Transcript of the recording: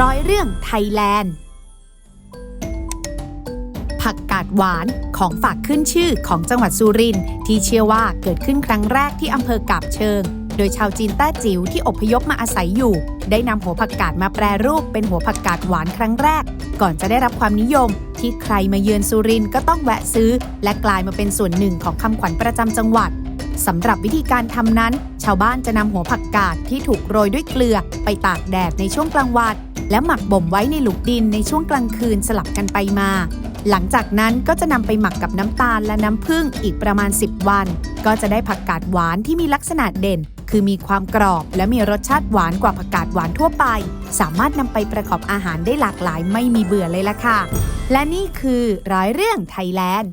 ร้อยเรื่องไทยแลนด์ ผักกาดหวานของฝากขึ้นชื่อของจังหวัดสุรินทร์ที่เชื่อว่าเกิดขึ้นครั้งแรกที่อำเภอกาบเชิง โดยชาวจีนแต้จิ๋วที่อพยพมาอาศัยอยู่ ได้นำหัวผักกาดมาแปรรูปเป็นหัวผักกาดหวานครั้งแรก ก่อนจะได้รับความนิยม ที่ใครมาเยือนสุรินทร์ก็ต้องแวะซื้อ และกลายมาเป็นส่วนหนึ่งของคำขวัญประจำจังหวัดสำหรับวิธีการทำนั้น ชาวบ้านจะนำหัวผักกาดที่ถูกโรยด้วยเกลือไปตากแดดในช่วงกลางวัน และหมักบ่มไว้ในหลุมดินในช่วงกลางคืนสลับกันไปมา หลังจากนั้นก็จะนำไปหมักกับน้ำตาลและน้ำผึ้งอีกประมาณ 10 วัน ก็จะได้ผักกาดหวานที่มีลักษณะเด่น คือมีความกรอบและมีรสชาติหวานกว่าผักกาดหวานทั่วไป สามารถนำไปประกอบอาหารได้หลากหลายไม่มีเบื่อเลยล่ะค่ะ และนี่คือร้อยเรื่องไทยแลนด์